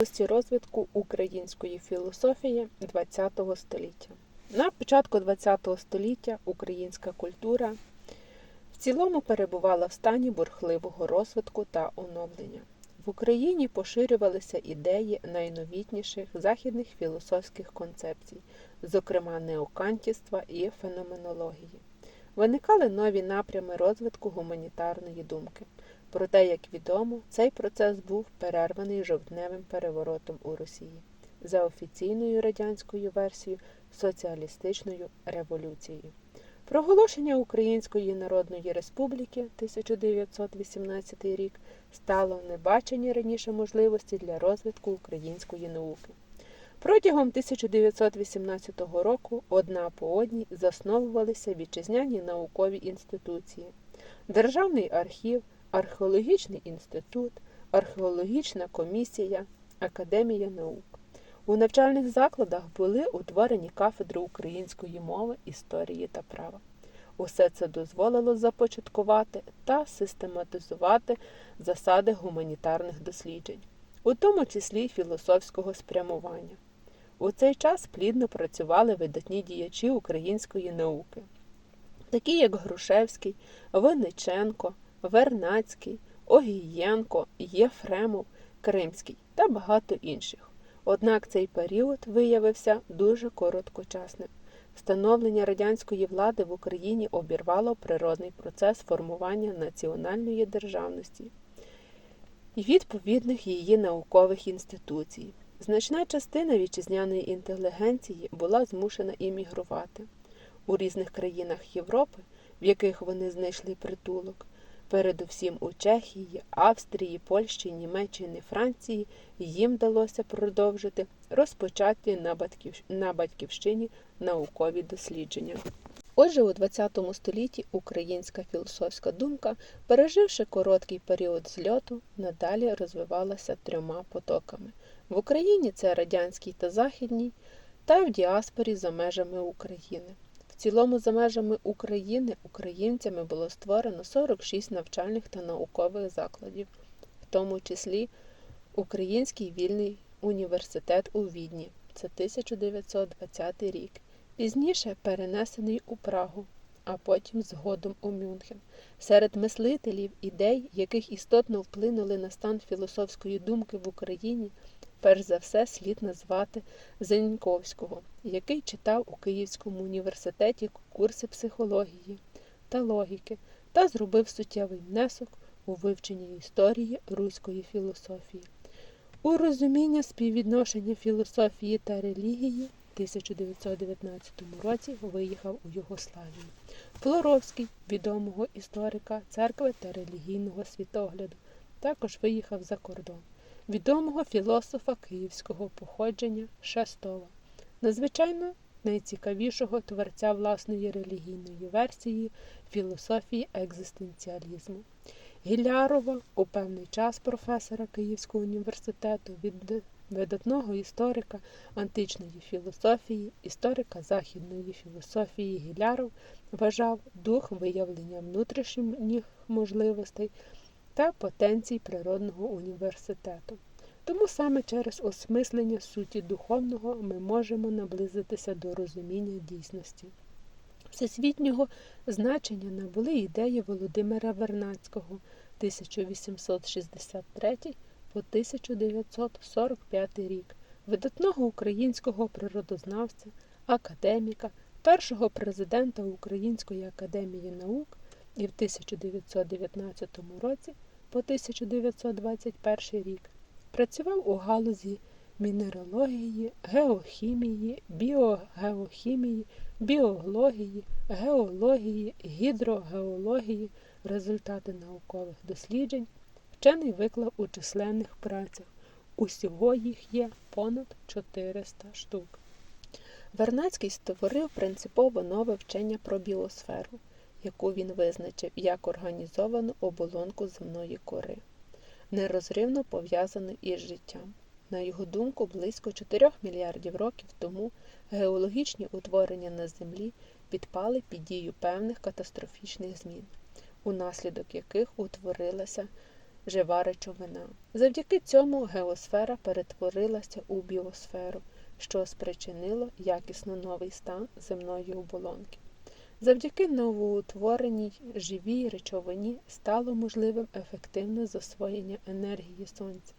Області розвитку української філософії ХХ століття. На початку ХХ століття українська культура в цілому перебувала в стані бурхливого розвитку та оновлення. В Україні поширювалися ідеї найновітніших західних філософських концепцій, зокрема неокантівства і феноменології. Виникали нові напрями розвитку гуманітарної думки. Проте, як відомо, цей процес був перерваний жовтневим переворотом у Росії за офіційною радянською версією соціалістичною революцією. Проголошення Української Народної Республіки 1918 рік стало небачені раніше можливості для розвитку української науки. Протягом 1918 року одна по одній засновувалися вітчизняні наукові інституції, Державний архів, Археологічний інститут, Археологічна комісія, Академія наук. У навчальних закладах були утворені кафедри української мови, історії та права. Усе це дозволило започаткувати та систематизувати засади гуманітарних досліджень, у тому числі філософського спрямування. У цей час плідно працювали видатні діячі української науки, такі як Грушевський, Винниченко, Вернацький, Огієнко, Єфремов, Кримський та багато інших. Однак цей період виявився дуже короткочасним. Встановлення радянської влади в Україні обірвало природний процес формування національної державності і відповідних її наукових інституцій. Значна частина вітчизняної інтелігенції була змушена іммігрувати у різних країнах Європи, в яких вони знайшли притулок. Передусім у Чехії, Австрії, Польщі, Німеччині, Франції їм вдалося продовжити розпочаті на, батьків... на батьківщині наукові дослідження. Отже, у ХХ столітті українська філософська думка, переживши короткий період зльоту, надалі розвивалася трьома потоками. В Україні це радянський та західній, та в діаспорі за межами України. Цілому за межами України українцями було створено 46 навчальних та наукових закладів, в тому числі Український вільний університет у Відні. Це 1920 рік. Пізніше перенесений у Прагу, а потім згодом у Мюнхен. Серед мислителів ідей, яких істотно вплинули на стан філософської думки в Україні, перш за все слід назвати Зеньковського, який читав у Київському університеті курси психології та логіки та зробив суттєвий внесок у вивчення історії руської філософії. У розуміння співвідношення філософії та релігії 1919 році виїхав у Югославію. Флоровський, відомого історика церкви та релігійного світогляду, також виїхав за кордон, відомого філософа київського походження Шестова, надзвичайно найцікавішого творця власної релігійної версії філософії екзистенціалізму. Гілярова, у певний час професора Київського університету від видатного історика античної філософії, історика західної філософії Гіляров вважав дух виявлення внутрішніх можливостей та потенцій природного університету. Тому саме через осмислення суті духовного ми можемо наблизитися до розуміння дійсності. Всесвітнього значення набули ідеї Володимира Вернацького 1863 по 1945 рік, видатного українського природознавця, академіка, першого президента Української академії наук і в 1919 році по 1921 рік працював у галузі мінералогії, геохімії, біогеохімії, біології, геології, гідрогеології, результати наукових досліджень. Вчений виклав у численних працях. Усього їх є понад 400 штук. Вернацький створив принципово нове вчення про біосферу, яку він визначив як організовану оболонку земної кори, нерозривно пов'язану із життям. На його думку, близько 4 мільярдів років тому геологічні утворення на Землі підпали під дію певних катастрофічних змін, унаслідок яких утворилася жива речовина. Завдяки цьому геосфера перетворилася у біосферу, що спричинило якісно новий стан земної оболонки. Завдяки новоутвореній живій речовині стало можливим ефективне засвоєння енергії сонця.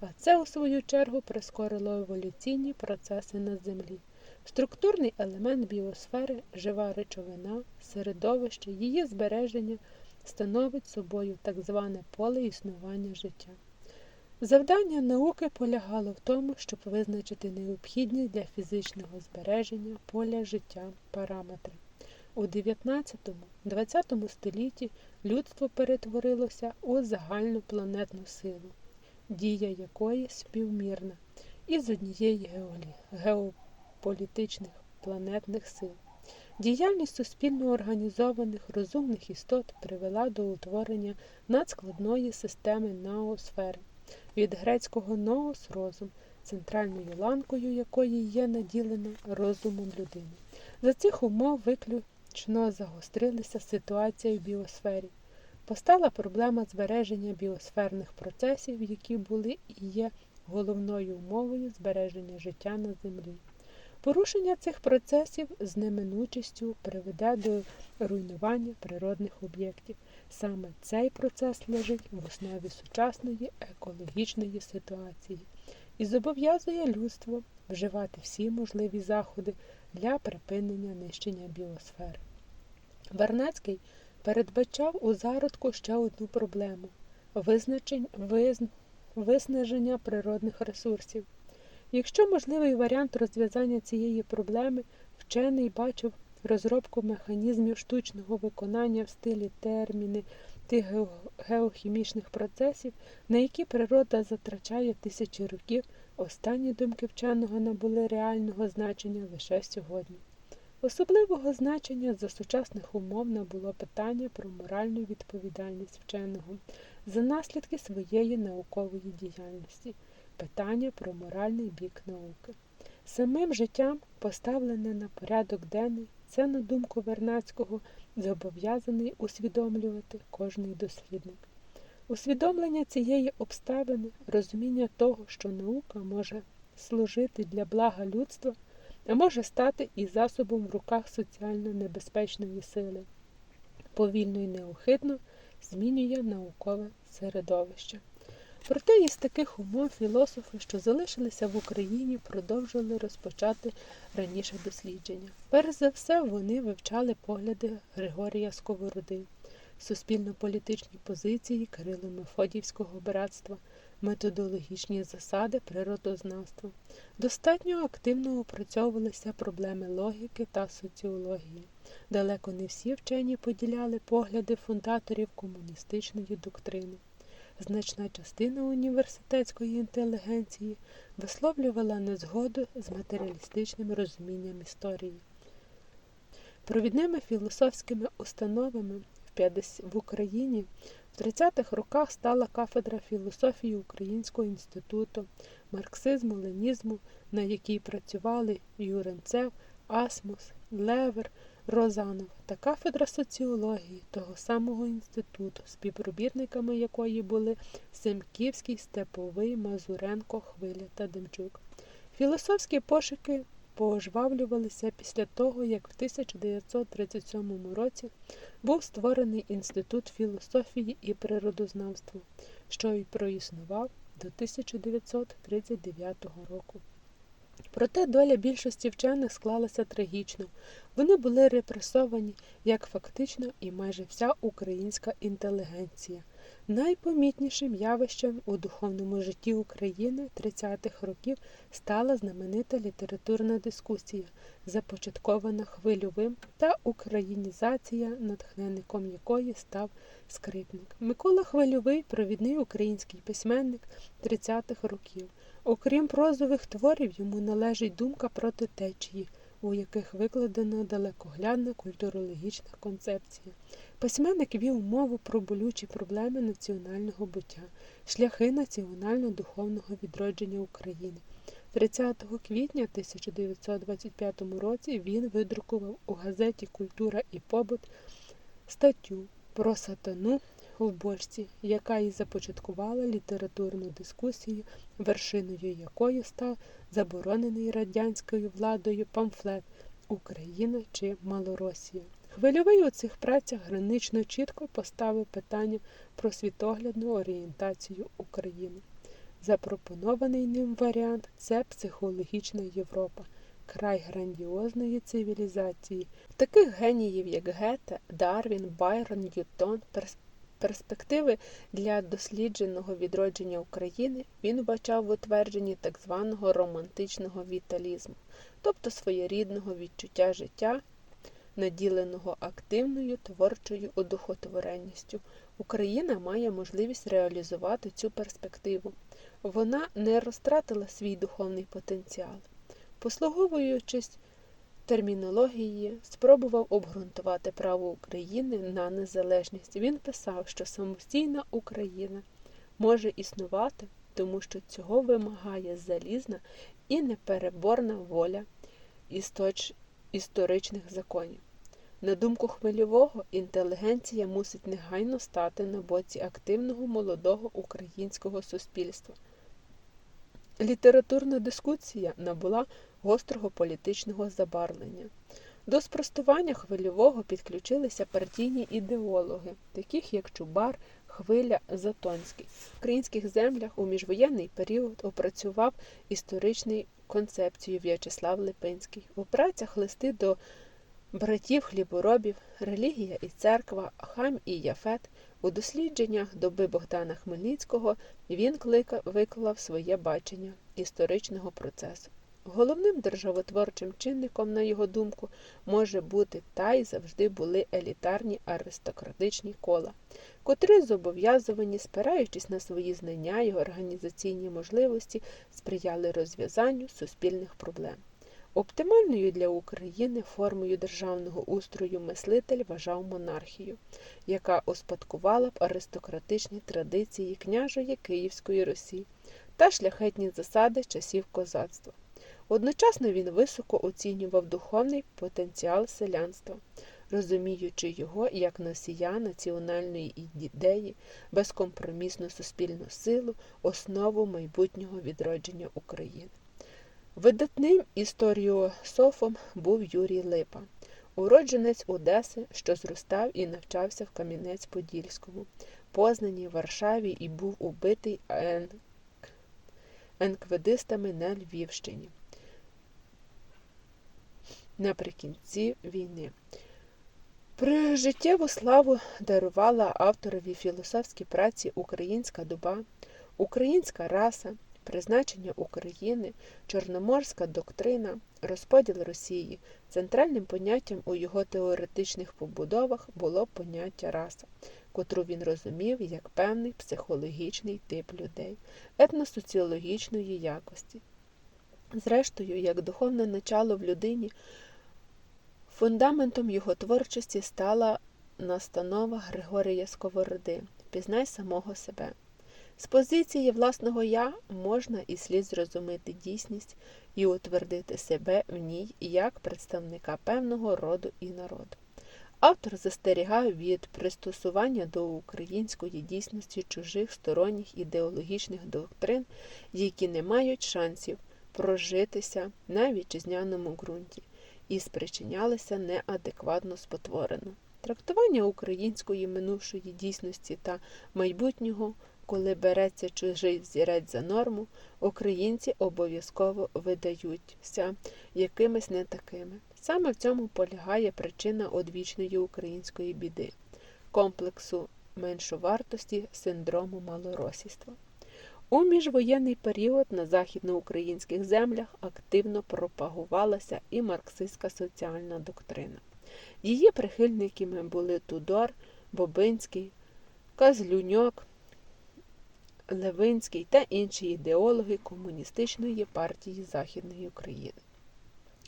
А це, у свою чергу, прискорило еволюційні процеси на Землі. Структурний елемент біосфери, жива речовина, середовище, її збереження становить собою так зване поле існування життя. Завдання науки полягало в тому, щоб визначити необхідні для фізичного збереження поля життя параметри. У 19-20 столітті людство перетворилося у загальну планетну силу, дія якої співмірна із однієї геополітичних планетних сил. Діяльність суспільно організованих розумних істот привела до утворення надскладної системи наосфери від грецького ноос розум, центральною ланкою якої є наділена розумом людини. За цих умов виключно загострилася ситуація в біосфері. Постала проблема збереження біосферних процесів, які були і є головною умовою збереження життя на землі. Порушення цих процесів з неминучістю приведе до руйнування природних об'єктів. Саме цей процес лежить в основі сучасної екологічної ситуації і зобов'язує людство вживати всі можливі заходи для припинення нищення біосфери. Вернецький передбачав у зародку ще одну проблему виснаження природних ресурсів. Якщо можливий варіант розв'язання цієї проблеми, вчений бачив розробку механізмів штучного виконання в стилі терміни тих геохімічних процесів, на які природа затрачає тисячі років, останні думки вченого набули реального значення лише сьогодні. Особливого значення за сучасних умов набуло питання про моральну відповідальність вченого за наслідки своєї наукової діяльності питання про моральний бік науки. Самим життям, поставлене на порядок денний, це, на думку Вернацького, зобов'язаний усвідомлювати кожний дослідник. Усвідомлення цієї обставини, розуміння того, що наука може служити для блага людства, а може стати і засобом в руках соціально небезпечної сили, повільно і неухитно змінює наукове середовище. Проте із таких умов філософи, що залишилися в Україні, продовжили розпочати раніше дослідження. Перш за все, вони вивчали погляди Григорія Сковороди, суспільно-політичні позиції Кирило Мефодівського братства, методологічні засади природознавства. Достатньо активно опрацьовувалися проблеми логіки та соціології. Далеко не всі вчені поділяли погляди фундаторів комуністичної доктрини. Значна частина університетської інтелігенції висловлювала незгоду з матеріалістичним розумінням історії. Провідними філософськими установами в Україні в 30-х роках стала кафедра філософії Українського інституту, марксизму, ленізму, на якій працювали Юренцев, Асмус, Левер, Розанов та кафедра соціології того самого інституту, співробітниками якої були Семківський, Степовий, Мазуренко, Хвиля та Демчук. Філософські пошуки пожвавлювалися після того, як в 1937 році був створений Інститут філософії і природознавства, що й проіснував до 1939 року. Проте доля більшості вчених склалася трагічно. Вони були репресовані як фактично і майже вся українська інтелігенція. Найпомітнішим явищем у духовному житті України 30-х років стала знаменита літературна дискусія, започаткована хвильовим та українізація, натхненником якої став скрипник. Микола Хвильовий провідний український письменник 30-х років. Окрім прозових творів, йому належить думка проти течії, у яких викладена далекоглядна культурологічна концепція. Письменник вів мову про болючі проблеми національного буття, шляхи національно-духовного відродження України. 30 квітня 1925 році він видрукував у газеті Культура і побут статтю про сатану в бочці, яка і започаткувала літературну дискусію, вершиною якої став заборонений радянською владою памфлет Україна чи Малоросія. Хвильовий у цих працях гранично чітко поставив питання про світоглядну орієнтацію України. Запропонований ним варіант це психологічна Європа, край грандіозної цивілізації. Таких геніїв, як Гете, Дарвін, Байрон, Ньютон, перспективи для дослідженого відродження України він вбачав в утвердженні так званого романтичного віталізму, тобто своєрідного відчуття життя, наділеного активною творчою одухотворенністю. Україна має можливість реалізувати цю перспективу. Вона не розтратила свій духовний потенціал. Послуговуючись термінологією, спробував обґрунтувати право України на незалежність. Він писав, що самостійна Україна може існувати, тому що цього вимагає залізна і непереборна воля істоч... історичних законів. На думку Хмельового, інтелігенція мусить негайно стати на боці активного молодого українського суспільства. Літературна дискусія набула гострого політичного забарвлення. До спростування хвильового підключилися партійні ідеологи, таких як Чубар, Хвиля, Затонський. В українських землях у міжвоєнний період опрацював історичну концепцію В'ячеслав Липинський. У працях листи до братів хліборобів, релігія і церква, Хам і Яфет. У дослідженнях доби Богдана Хмельницького він виклав своє бачення історичного процесу. Головним державотворчим чинником, на його думку, може бути та й завжди були елітарні аристократичні кола, котрі зобов'язувані, спираючись на свої знання і організаційні можливості, сприяли розв'язанню суспільних проблем. Оптимальною для України формою державного устрою мислитель вважав монархію, яка успадкувала б аристократичні традиції княжої Київської Русі та шляхетні засади часів козацтва. Одночасно він високо оцінював духовний потенціал селянства, розуміючи його як носія національної ідеї, безкомпромісну суспільну силу, основу майбутнього відродження України. Видатним історіософом був Юрій Липа, уродженець Одеси, що зростав і навчався в Кам'янець-Подільському, Познані, Варшаві і був убитий ен- енкведистами на Львівщині наприкінці війни. Прижиттєву славу дарувала авторові філософські праці Українська доба, Українська раса, призначення України, Чорноморська доктрина, розподіл Росії. Центральним поняттям у його теоретичних побудовах було поняття раса, котру він розумів як певний психологічний тип людей, етносоціологічної якості. Зрештою, як духовне начало в людині, фундаментом його творчості стала настанова Григорія Сковороди Впізнай самого себе. З позиції власного я можна і слід зрозуміти дійсність і утвердити себе в ній як представника певного роду і народу. Автор застерігав від пристосування до української дійсності чужих сторонніх ідеологічних доктрин, які не мають шансів прожитися на вітчизняному ґрунті і спричинялися неадекватно спотворено. Трактування української минувшої дійсності та майбутнього, коли береться чужий взірець за норму, українці обов'язково видаються якимись не такими. Саме в цьому полягає причина одвічної української біди, комплексу меншовартості синдрому малоросійства. У міжвоєнний період на західноукраїнських землях активно пропагувалася і марксистська соціальна доктрина. Її прихильниками були Тудор, Бобинський, Казлюньок, Левинський та інші ідеологи комуністичної партії Західної України.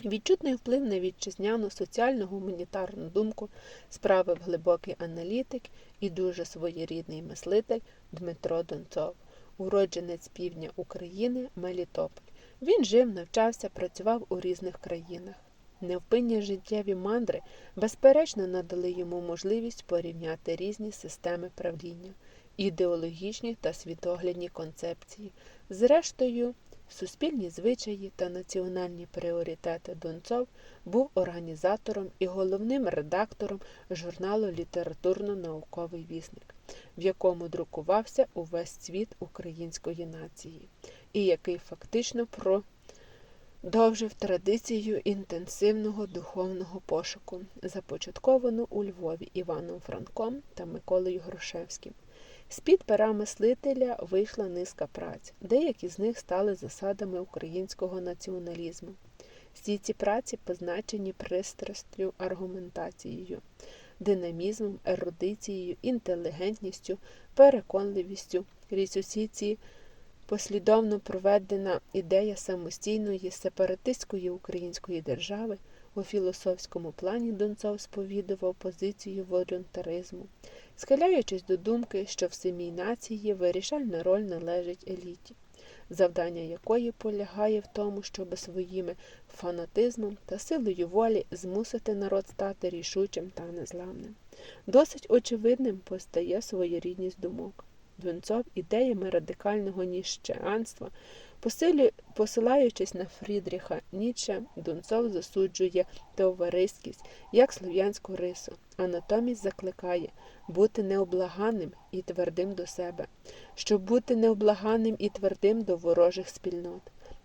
Відчутний вплив на вітчизняну соціально-гуманітарну думку справив глибокий аналітик і дуже своєрідний мислитель Дмитро Донцов уродженець півдня України Мелітополь. Він жив, навчався, працював у різних країнах. Невпинні життєві мандри безперечно надали йому можливість порівняти різні системи правління, ідеологічні та світоглядні концепції. Зрештою, суспільні звичаї та національні пріоритети Донцов був організатором і головним редактором журналу Літературно-науковий вісник, в якому друкувався увесь світ української нації, і який фактично продовжив традицію інтенсивного духовного пошуку, започатковану у Львові Іваном Франком та Миколою Грушевським. З-під пера мислителя вийшла низка праць, деякі з них стали засадами українського націоналізму. Всі ці праці позначені пристрастю аргументацією, динамізмом, ерудицією, інтелігентністю, переконливістю. Крізь усі ці послідовно проведена ідея самостійної сепаратистської української держави у філософському плані Донцов сповідував позицію волюнтаризму, схиляючись до думки, що в самій нації вирішальна роль належить еліті, завдання якої полягає в тому, щоб своїми фанатизмом та силою волі змусити народ стати рішучим та незламним. Досить очевидним постає своєрідність думок. Донцов ідеями радикального ніщеанства Посилаючись на Фрідріха Ніцше, Донцов засуджує товариськість як слов'янську рису, а натомість закликає бути необлаганим і твердим до себе, щоб бути необлаганим і твердим до ворожих спільнот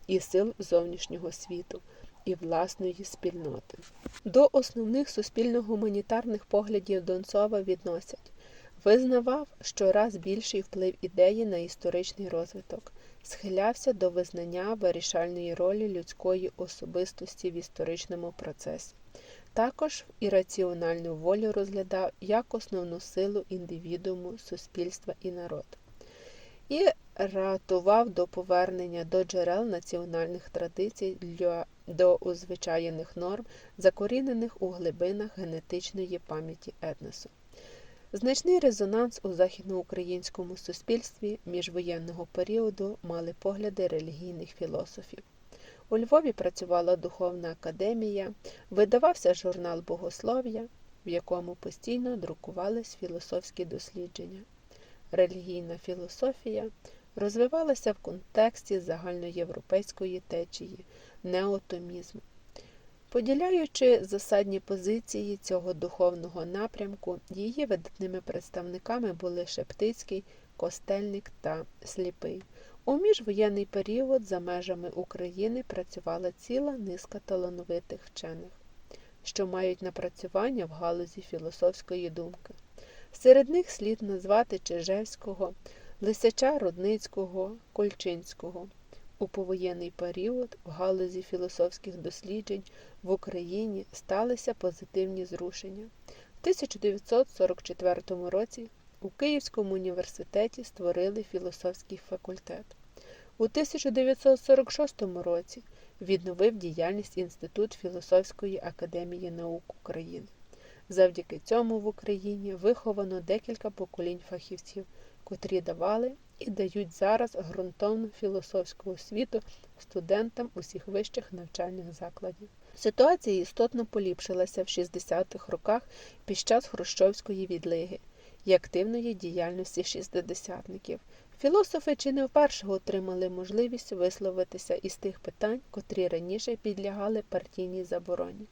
і сил зовнішнього світу. І власної спільноти. До основних суспільно-гуманітарних поглядів Донцова відносять визнавав щораз більший вплив ідеї на історичний розвиток, схилявся до визнання вирішальної ролі людської особистості в історичному процесі. Також ірраціональну волю розглядав як основну силу індивідууму, суспільства і народу. І ратував до повернення до джерел національних традицій для, до узвичайних норм, закорінених у глибинах генетичної пам'яті етносу. Значний резонанс у західноукраїнському суспільстві міжвоєнного періоду мали погляди релігійних філософів. У Львові працювала духовна академія, видавався журнал Богослов'я, в якому постійно друкувались філософські дослідження. Релігійна філософія розвивалася в контексті загальноєвропейської течії, неотомізму. Поділяючи засадні позиції цього духовного напрямку, її видатними представниками були Шептицький, Костельник та Сліпий. У міжвоєнний період за межами України працювала ціла низка талановитих вчених, що мають напрацювання в галузі філософської думки. Серед них слід назвати Чижевського, Лисяча Рудницького, Кольчинського. У повоєнний період в галузі філософських досліджень в Україні сталися позитивні зрушення. В 1944 році у Київському університеті створили філософський факультет. У 1946 році відновив діяльність Інститут Філософської академії наук України. Завдяки цьому в Україні виховано декілька поколінь фахівців, котрі давали і дають зараз ґрунтовну філософську освіту студентам усіх вищих навчальних закладів. Ситуація істотно поліпшилася в 60-х роках під час Хрущовської відлиги і активної діяльності шістдесятників. Філософи чи не вперше отримали можливість висловитися із тих питань, котрі раніше підлягали партійній забороні.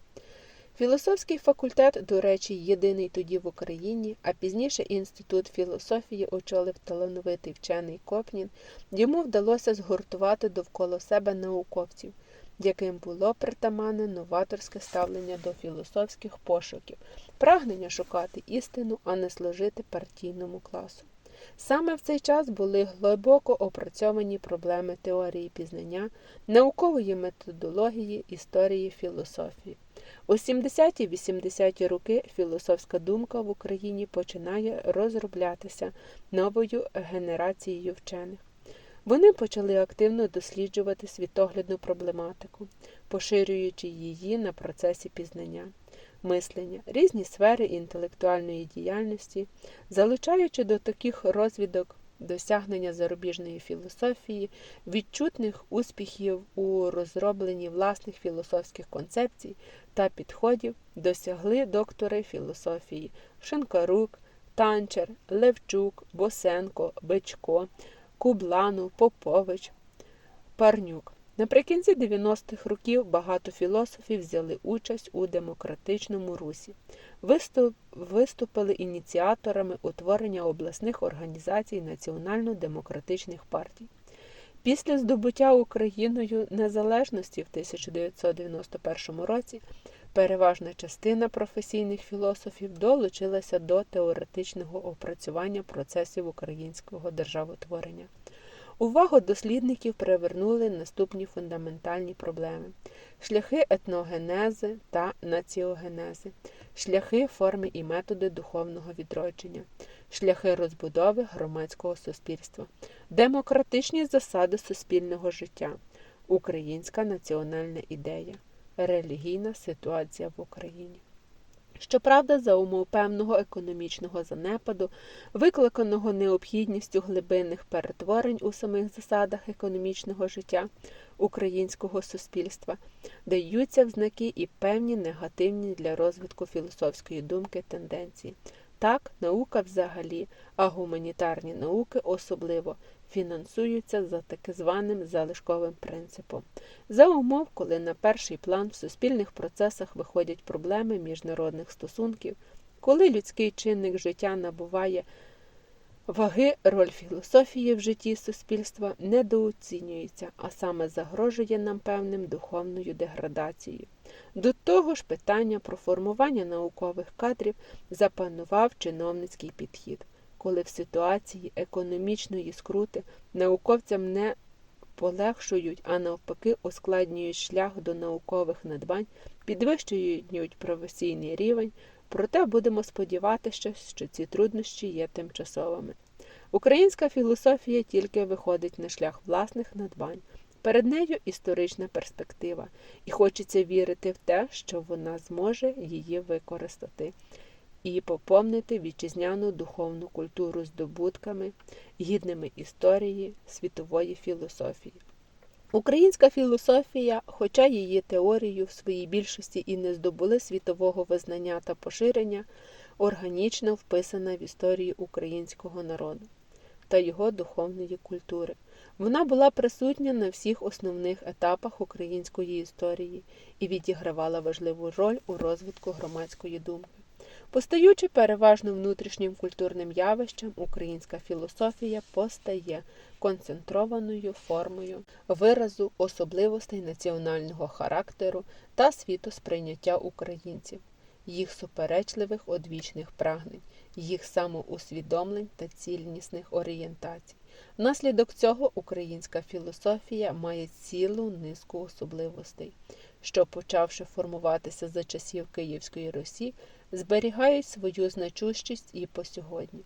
Філософський факультет, до речі, єдиний тоді в Україні, а пізніше інститут філософії очолив талановитий вчений Копнін, йому вдалося згуртувати довкола себе науковців, яким було притаманне новаторське ставлення до філософських пошуків, прагнення шукати істину, а не служити партійному класу. Саме в цей час були глибоко опрацьовані проблеми теорії пізнання, наукової методології, історії філософії. У 70-80-ті роки філософська думка в Україні починає розроблятися новою генерацією вчених. Вони почали активно досліджувати світоглядну проблематику, поширюючи її на процесі пізнання, мислення, різні сфери інтелектуальної діяльності, залучаючи до таких розвідок досягнення зарубіжної філософії, відчутних успіхів у розробленні власних філософських концепцій та підходів досягли доктори філософії Шинкарук, Танчер, Левчук, Босенко, Бичко, Кубланов, Попович, Парнюк. Наприкінці 90-х років багато філософів взяли участь у демократичному русі, виступили ініціаторами утворення обласних організацій національно-демократичних партій. Після здобуття Україною незалежності в 1991 році переважна частина професійних філософів долучилася до теоретичного опрацювання процесів українського державотворення. Увагу дослідників привернули наступні фундаментальні проблеми: шляхи етногенези та націогенези, шляхи, форми і методи духовного відродження, шляхи розбудови громадського суспільства, демократичні засади суспільного життя, українська національна ідея, релігійна ситуація в Україні. Щоправда, за умов певного економічного занепаду, викликаного необхідністю глибинних перетворень у самих засадах економічного життя українського суспільства, даються взнаки і певні негативні для розвитку філософської думки тенденції. Так, наука взагалі, а гуманітарні науки особливо фінансуються за так званим залишковим принципом. За умов, коли на перший план в суспільних процесах виходять проблеми міжнародних стосунків, коли людський чинник життя набуває ваги, роль філософії в житті суспільства недооцінюється, а саме загрожує нам певним духовною деградацією. До того ж, питання про формування наукових кадрів запанував чиновницький підхід, коли в ситуації економічної скрути науковцям не полегшують, а навпаки ускладнюють шлях до наукових надбань, підвищують професійний рівень, проте будемо сподіватися, що ці труднощі є тимчасовими. Українська філософія тільки виходить на шлях власних надбань. Перед нею історична перспектива, і хочеться вірити в те, що вона зможе її використати і поповнити вітчизняну духовну культуру здобутками, гідними історії світової філософії. Українська філософія, хоча її теорію в своїй більшості і не здобули світового визнання та поширення, органічно вписана в історію українського народу та його духовної культури. Вона була присутня на всіх основних етапах української історії і відігравала важливу роль у розвитку громадської думки. Постаючи переважно внутрішнім культурним явищем, українська філософія постає концентрованою формою виразу особливостей національного характеру та світосприйняття українців, їх суперечливих одвічних прагнень, їх самоусвідомлень та цільнісних орієнтацій. Внаслідок цього українська філософія має цілу низку особливостей, що, почавши формуватися за часів Київської Русі, зберігають свою значущість і по сьогодні.